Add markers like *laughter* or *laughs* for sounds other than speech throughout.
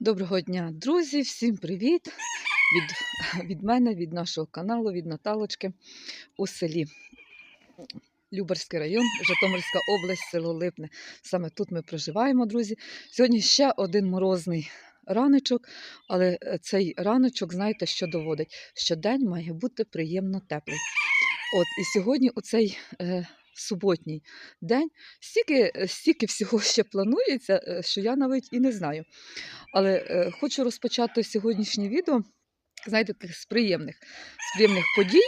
Доброго дня, друзі! Всім привіт від, *laughs* від мене, від нашого каналу, від Наталочки у селі. Любарський район, Житомирська область, село Липне. Саме тут ми проживаємо, друзі. Сьогодні ще один морозний раночок, але е, цей раночок, знаєте, що доводить? Що день має бути приємно теплий. От, і сьогодні у цей е, суботній день стільки, е, стільки всього *laughs* ще планується, е, що я навіть і не знаю. Але е, хочу розпочати сьогоднішнє відео, знаєте, таких з приємних, з приємних подій.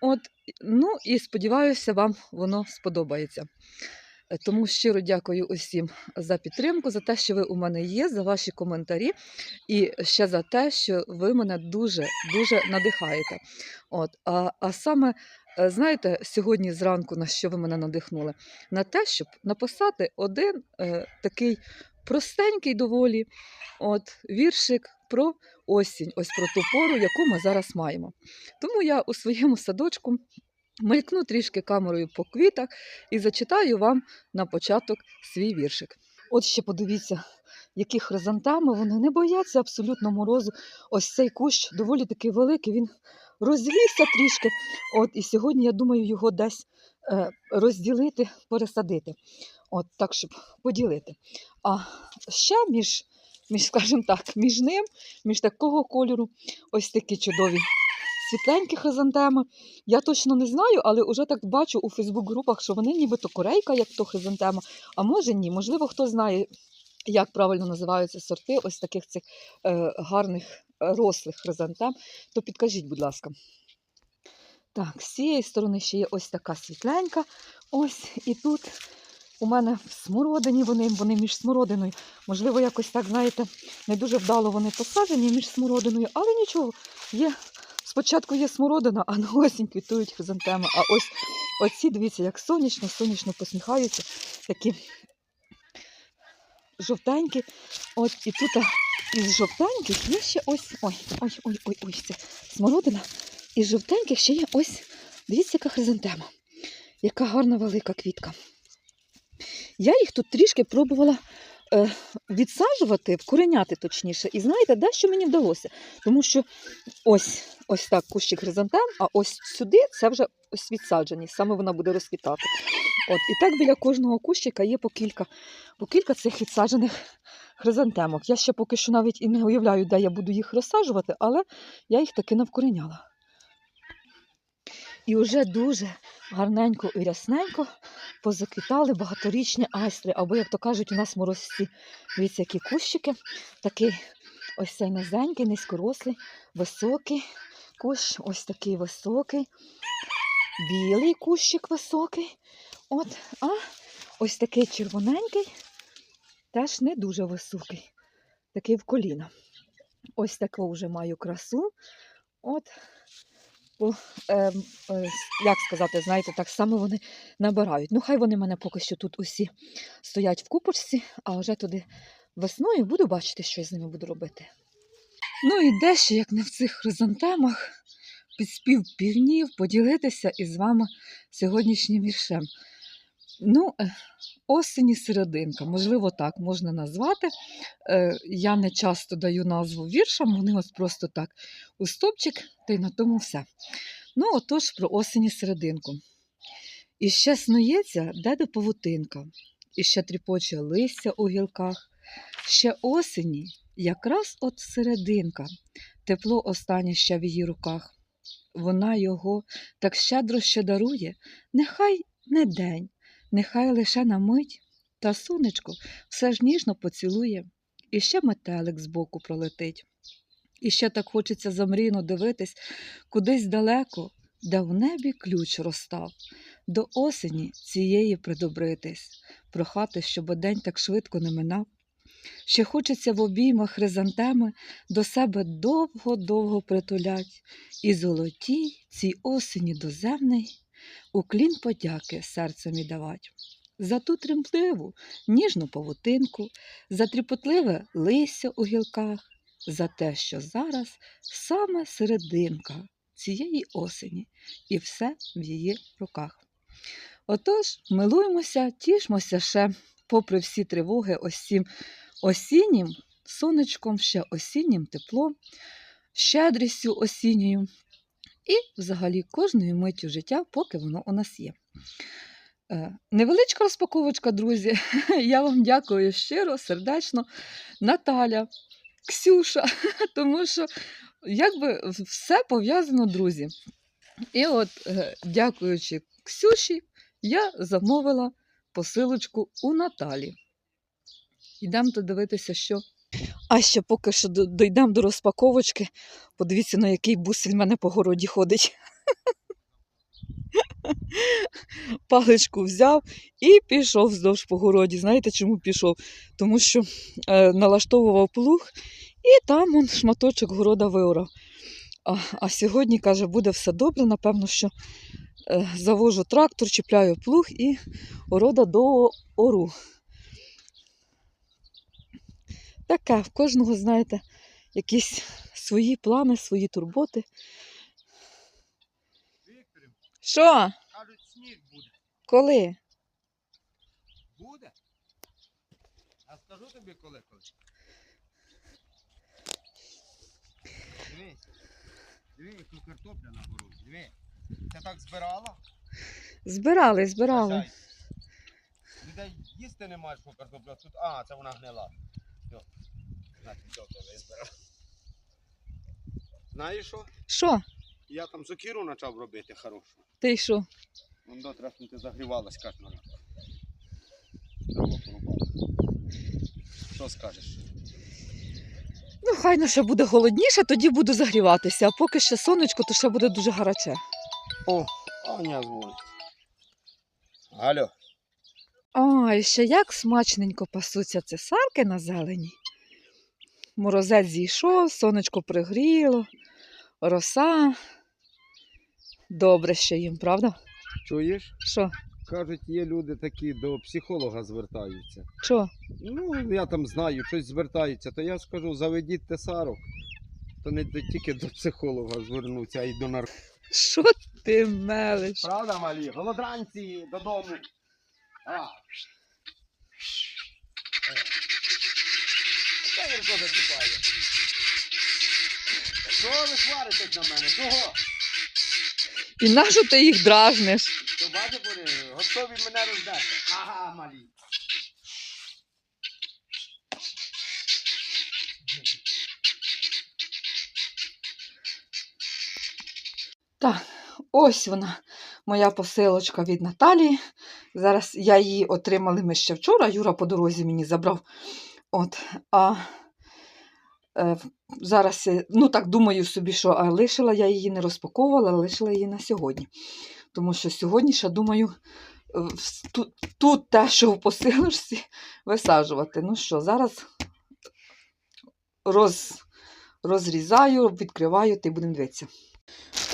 От, ну і сподіваюся, вам воно сподобається. Е, Тому щиро дякую усім за підтримку, за те, що ви у мене є, за ваші коментарі, і ще за те, що ви мене дуже дуже надихаєте. От, а, а саме, знаєте, сьогодні зранку на що ви мене надихнули? На те, щоб написати один е, такий простенький доволі от, віршик про осінь, ось про ту пору, яку ми зараз маємо. Тому я у своєму садочку мелькну трішки камерою по квітах і зачитаю вам на початок свій віршик. От ще подивіться, які хризантеми, вони не бояться абсолютно морозу. Ось цей кущ доволі такий великий, він розлігся трішки. От, і сьогодні, я думаю, його десь е, розділити, пересадити. От так, щоб поділити. А ще між, між, скажімо так, між ним, між такого кольору, ось такі чудові світленькі хризантеми. Я точно не знаю, але вже так бачу у Фейсбук-групах, що вони нібито корейка, як то хризантема, а може ні. Можливо, хто знає, як правильно називаються сорти ось таких цих е, гарних рослих хризантем, то підкажіть, будь ласка. Так, з цієї сторони ще є ось така світленька. Ось і тут у мене в смородині вони, вони між смородиною. Можливо, якось так, знаєте, не дуже вдало вони посаджені між смородиною, але нічого. Є, спочатку є смородина, а на осінь квітують хризантеми. А ось оці, дивіться, як сонячно, сонячно посміхаються, такі жовтенькі. От і тут із жовтеньких є ще ось. Ой, ой, ой, ой, ой, це смородина. Із жовтеньких ще є ось, дивіться, яка хризантема. Яка гарна велика квітка. Я їх тут трішки пробувала е, відсаджувати, вкореняти точніше. І знаєте, дещо мені вдалося. Тому що ось ось так кущик хризантем, а ось сюди це вже ось відсаджені, саме вона буде розквітати. От, і так біля кожного кущика є по кілька, по кілька цих відсаджених хризантемок. Я ще поки що навіть і не уявляю, де я буду їх розсаджувати, але я їх таки навкореняла. І вже дуже гарненько і рясненько позаквітали багаторічні айстри, або, як то кажуть, у нас морозці. Дивіться, які кущики. Такий ось цей низенький, низькорослий, високий кущ, ось такий високий, білий кущик високий. От, а ось такий червоненький, теж не дуже високий, такий в коліна. Ось таку вже маю красу. От, по, е, е, як сказати, знаєте, так само вони набирають. Ну, хай вони мене поки що тут усі стоять в купочці, а вже туди весною буду бачити, що я з ними буду робити. Ну і дещо, як не в цих хризантемах, підспів півнів поділитися із вами сьогоднішнім віршем. Ну, е, осені серединка, можливо, так можна назвати. Е, Я не часто даю назву віршам, вони ось просто так у стопчик, та й на тому все. Ну, отож, про осені серединку. І ще снується деде павутинка, і ще тріпоче листя у гілках, ще осені, якраз от серединка, тепло останнє ще в її руках. Вона його так щедро ще дарує, нехай не день, нехай лише на мить, та сонечко все ж ніжно поцілує, і ще метелик збоку пролетить. І ще так хочеться замрійно дивитись кудись далеко, де в небі ключ розстав, до осені цієї придобритись, прохати, щоб день так швидко не минав. Ще хочеться в обіймах хризантеми до себе довго-довго притулять, і золотій цій осені доземний уклін подяки серцем і давать. За ту тремтливу, ніжну павутинку, за тріпотливе листя у гілках, за те, що зараз саме серединка цієї осені, і все в її руках. Отож, милуємося, тішмося ще, попри всі тривоги, ось цим осіннім сонечком, ще осіннім теплом, щедрістю осінньою і взагалі кожною миттю життя, поки воно у нас є. Е, Невеличка розпаковочка, друзі. *laughs* Я вам дякую щиро, сердечно, Наталя, Ксюша, *laughs* тому що якби все пов'язано, друзі. І от, е, дякуючи Ксюші, я замовила посилочку у Наталі. Йдемо дивитися, що. А ще поки що дійдемо до розпаковочки. Подивіться, на який бус він в мене по городі ходить. *laughs* Паличку взяв і пішов вздовж по городі. Знаєте, чому пішов? Тому що е, налаштовував плуг, і там он шматочок города виорав. А, а сьогодні, каже, буде все добре. Напевно, що е, завожу трактор, чіпляю плуг і орода до ору. Таке, в кожного, знаєте, якісь свої плани, свої турботи. Вікторів, Що? кажуть, сніг буде. Коли? Буде? А скажу тобі коли коли. Дивись. Диви, яку картопля на городі. Диви. Ти так збирала? Збирали, збирали. Людей їсти не маєш по картоплю, а тут. А, це вона гнила. Знаєш що? Що? Я там сокиру почав робити хорошу. Ти що? Вон до трохи загрівалась кожного разу. Дрова порубала. Що скажеш? Ну, хай ну ще буде голодніше, тоді буду загріватися, а поки ще сонечко, то ще буде дуже гаряче. О, Аня дзвонить. Алло. Ой, ще як смачненько пасуться цесарки на зелені. Морозець зійшов, сонечко пригріло, роса. Добре ще їм, правда? Чуєш? Що? Кажуть, є люди такі до психолога звертаються. Що? Ну, я там знаю, щось звертаються, то я скажу, заведіть тесарок. То не тільки до психолога звернуться, а й до нар... Що ти мелиш? Правда, малі? Голодранці додому. А. Це Вірко зачіпає. Що ви сваритесь на мене? Чого? І нащо ти їх дражниш? То бачиш, вони готові мене роздати. Ага, малі. Так, ось вона, моя посилочка від Наталії. Зараз я її отримали ми ще вчора. Юра по дорозі мені забрав. От, а е, зараз, ну так думаю собі, що а лишила я її не розпаковувала, а лишила її на сьогодні. Тому що сьогодні ще думаю, е, тут, тут те, що в посилочці, *laughs* висаджувати. Ну що, зараз роз, розрізаю, відкриваю та й будемо дивитися.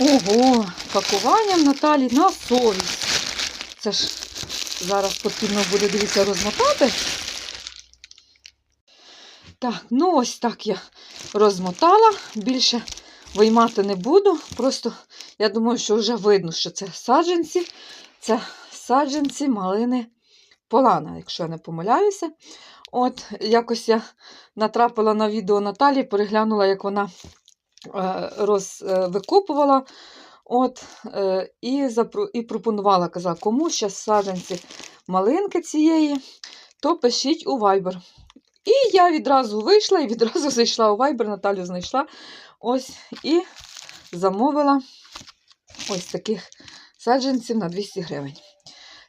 Ого, пакування в Наталі на совість. Це ж зараз потрібно буде дивіться розмотати. Так, ну ось так я розмотала. Більше виймати не буду. Просто я думаю, що вже видно, що це саджанці. Це саджанці малини полана, якщо я не помиляюся. От, якось я натрапила на відео Наталі, переглянула, як вона е, роз, е, викопувала. От, е, і, запро, і пропонувала, казала, кому ще саджанці малинки цієї, то пишіть у Viber. І я відразу вийшла і відразу *laughs* зайшла у Viber, Наталю знайшла. Ось і замовила ось таких саджанців на 200 гривень.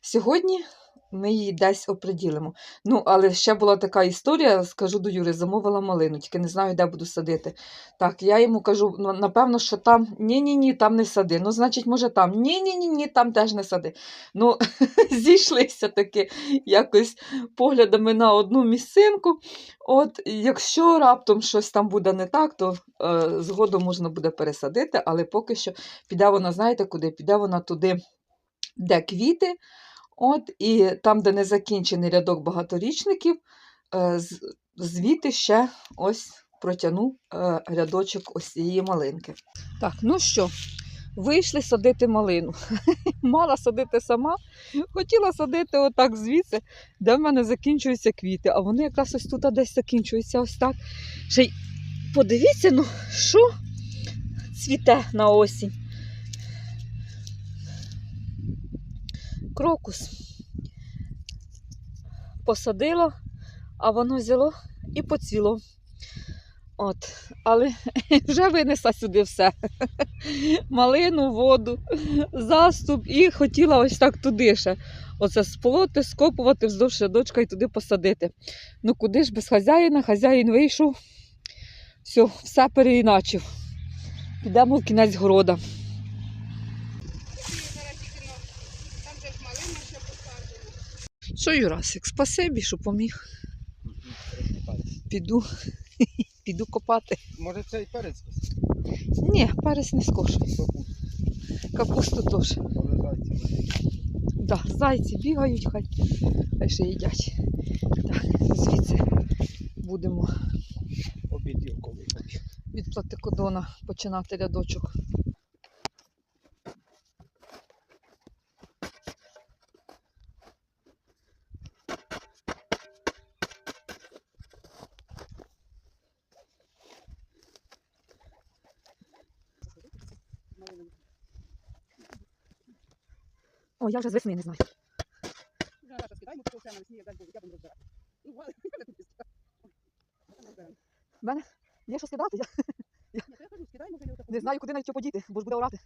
Сьогодні ми її десь оприділимо. Ну, але ще була така історія, скажу до Юри, замовила малину, тільки не знаю, де буду садити. Так, я йому кажу, ну, напевно, що там ні-ні, ні там не сади. Ну, значить, може, там ні-ні, ні там теж не сади. Ну, *laughs* зійшлися таки якось поглядами на одну місцинку. От, якщо раптом щось там буде не так, то е, згодом можна буде пересадити, але поки що піде вона, знаєте, куди? Піде вона туди, де квіти. От, і там, де не закінчений рядок багаторічників, е, звідти ще ось протягну е, рядочок ось цієї малинки. Так, ну що, Вийшли садити малину. *laughs* Мала садити сама, хотіла садити отак звідси, де в мене закінчуються квіти, а вони якраз ось тут десь закінчуються ось так. Ще й подивіться, ну що цвіте на осінь. Крокус посадила, а воно взяло і поцвіло. От, але *laughs* вже винесла сюди все. *laughs* Малину, воду, заступ і хотіла ось так туди ще. Оце сполоти, скопувати вздовж рядочка і туди посадити. Ну куди ж без хазяїна? Хазяїн вийшов, все, все переіначив. Підемо в кінець города. Там же ж малина ще посаджена. Що, Юрасик, спасибі, що поміг. Піду, *laughs* піду копати. Може цей перець Ні, перець не скошує. Капусту теж. Да, зайці бігають, хай, хай ще їдять. Так, звідси будемо обідів коли від платикодона починати рядочок. О, я вже з весни не знаю. Зараз розкидаємо, тому що навесні я дай Бог, я буду розбирати. Ну, я не буду розбирати. Є що скидати, я не знаю, куди навіть що подіти, бо ж буде орати.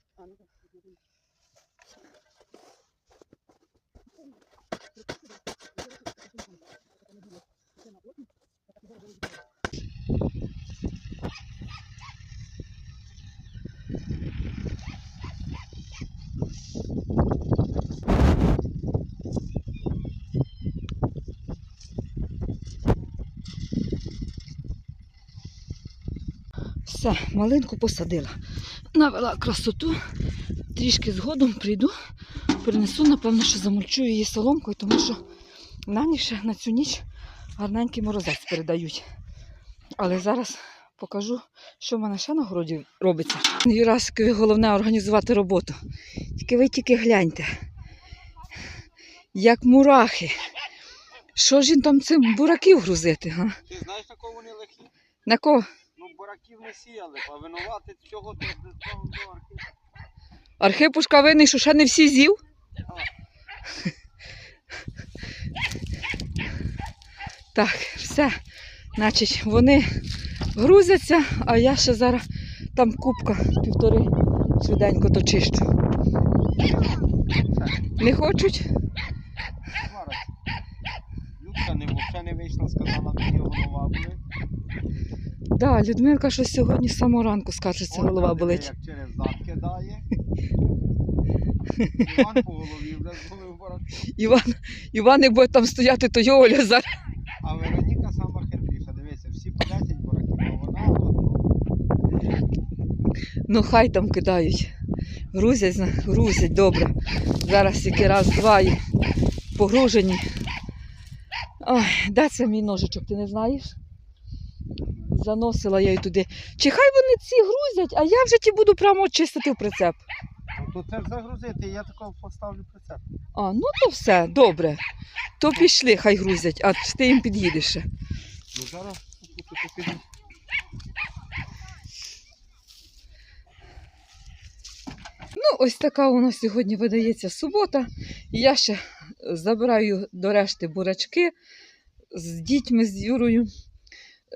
Все, малинку посадила. Навела красоту. Трішки згодом прийду, принесу, напевно, що замульчу її соломкою, тому що нам ще на цю ніч гарненький морозець передають. Але зараз покажу, що в мене ще на городі робиться. Юрасикові головне організувати роботу. Тільки ви тільки гляньте. Як мурахи. Що ж він там цим бураків грузити? Га? Ти знаєш, на кого вони лихі? На кого? Ну, бураків не сіяли, а винувати цього до до архіву. Архипушка винний, що ще не всі з'їв. Так, все. Значить, вони грузяться, а я ще зараз там кубка півтори швиденько дочищу. Не хочуть? Людка не не вийшла, сказала, що її голова. Да, Людмилка щось сьогодні з самого ранку скажеться, голова болить. Як через зад кидає. *laughs* Іван по голові вже зголив бурак. Іван, Іван не буде там стояти, то його Оля зараз. А Вероніка сама хитріша. Дивися, всі по 10 бураків, а вона одну. Ну хай там кидають. Грузять, грузять, добре. Зараз тільки раз, два і погружені. Ой, де це мій ножичок, ти не знаєш? Заносила я й туди. Чи хай вони ці грузять, а я вже ті буду прямо чистити в прицеп. Ну то це ж загрузити, я такого поставлю прицеп. А, ну то все, добре. То пішли, хай грузять, а ти їм під'їдеш ще. Ну зараз піду. Ну, ось така у нас сьогодні видається субота. Я ще забираю до решти бурачки з дітьми, з Юрою.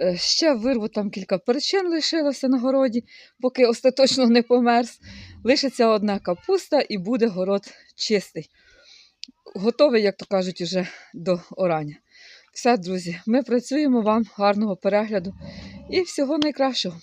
Е, Ще вирву там кілька перчин лишилося на городі, поки остаточно не померз. Лишиться одна капуста і буде город чистий. Готовий, як то кажуть, уже до орання. Все, друзі, ми працюємо вам гарного перегляду і всього найкращого.